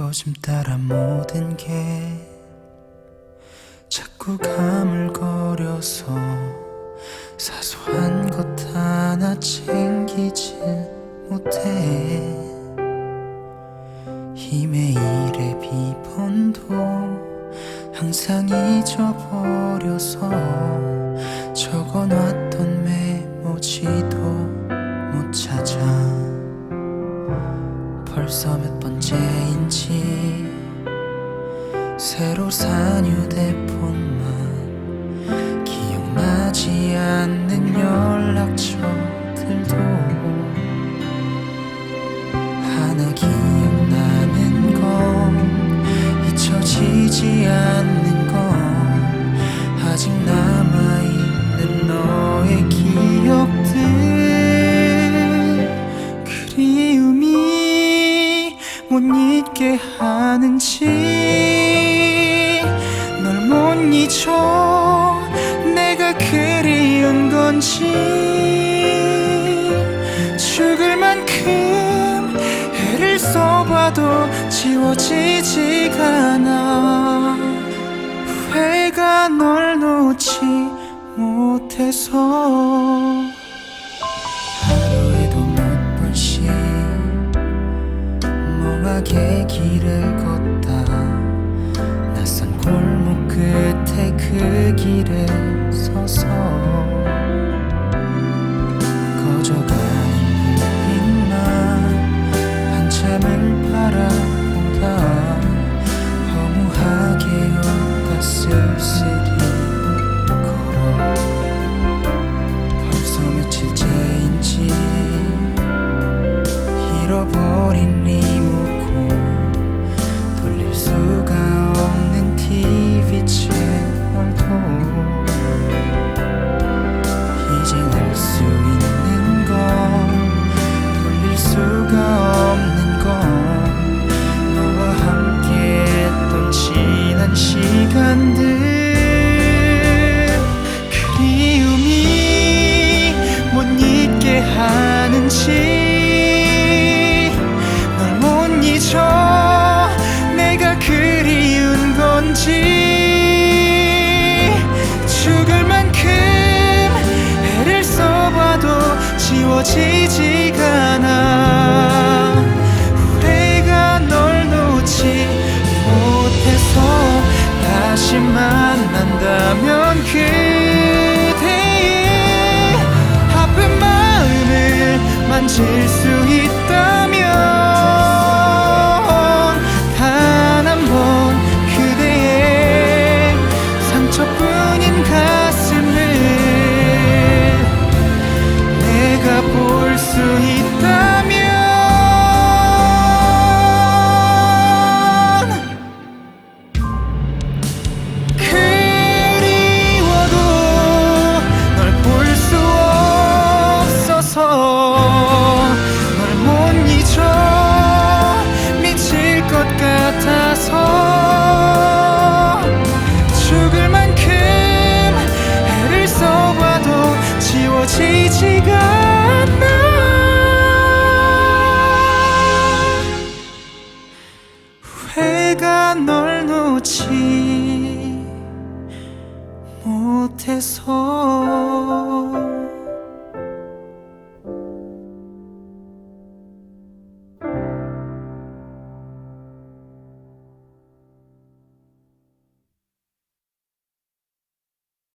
요즘 따라 모든 게 자꾸 가물거려서 사소한 것 하나 챙기질 못해. 이메일의 비번도 항상 잊어버려서 몇 번째인지 새로 산 휴대폰만 기억나지 않는 연락처들도 하나 기억나는 건 잊혀지지 않는 잊게 하는지 널 못 잊어 내가 그리운 건지 죽을 만큼 애를 써봐도 지워지지가 않아 후회가 널 놓지 못해서 멍하게 길을 지워지지가 않아. 후회가 널 놓지 못해서 다시 만난다면 그대의 아픈 마음을 만질 수 있다면 못해서.